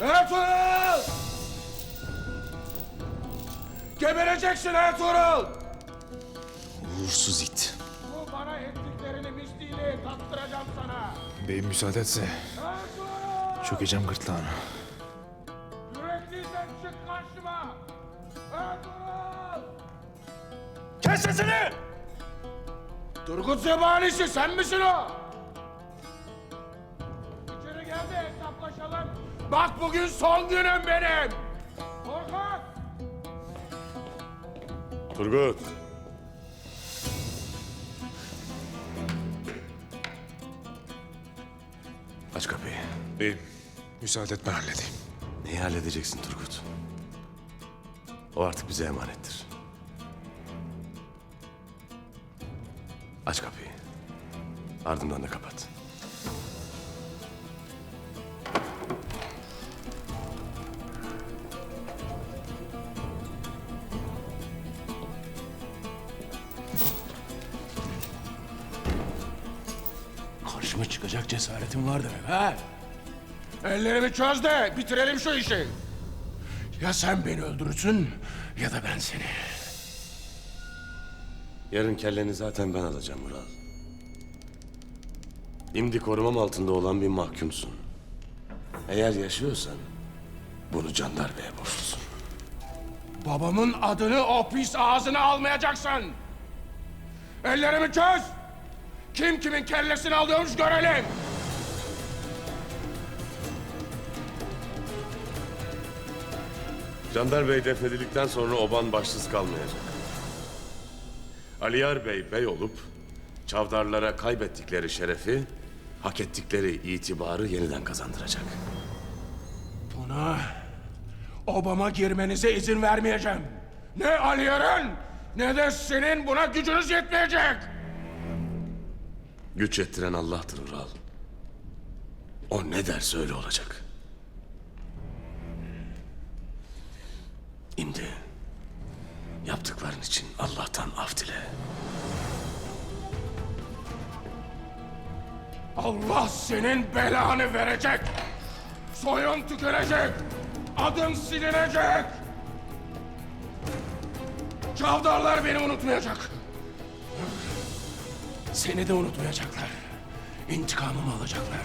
Ertuğrul! Gebereceksin Ertuğrul! Uğursuz it. Bu bana ettiklerini misliyle tattıracağım sana. Beyim müsaade etse Ertuğrul! çökeceğim gırtlağına. Yürekliysen çık karşıma! Ertuğrul! Kes sesini! Turgut Zebanisi sen misin o? Bak bugün son günüm benim. Korkak! Turgut. Aç kapıyı. Beyim müsaade et ben halledeyim. Neyi halledeceksin Turgut? O artık bize emanettir. Aç kapıyı. Ardından da kapat. Karşıma çıkacak cesaretin var demek ha? Ellerimi çöz de bitirelim şu işi. Ya sen beni öldürürsün ya da ben seni. Yarın kelleni zaten ben alacağım Mural. Şimdi korumam altında olan bir mahkumsun. Eğer yaşıyorsan bunu Candar Bey'e borçlusun. Babamın adını o pis ağzına almayacaksın. Ellerimi çöz. Kim kimin kellesini alıyormuş görelim. Candar Bey defnedildikten sonra oban başsız kalmayacak. Aliyar Bey bey olup çavdarlara kaybettikleri şerefi, hak ettikleri itibarı yeniden kazandıracak. Buna obama girmenize izin vermeyeceğim. Ne Aliyar'ın ne de senin buna gücünüz yetmeyecek. Güç ettiren Allah'tır Ural. O ne derse öyle olacak. Şimdi yaptıkların için Allah'tan af dile. Allah senin belanı verecek. Soyun tükürecek. Adın silinecek. Çavdarlar beni unutmayacak. Seni de unutmayacaklar. İntikamımı alacaklar.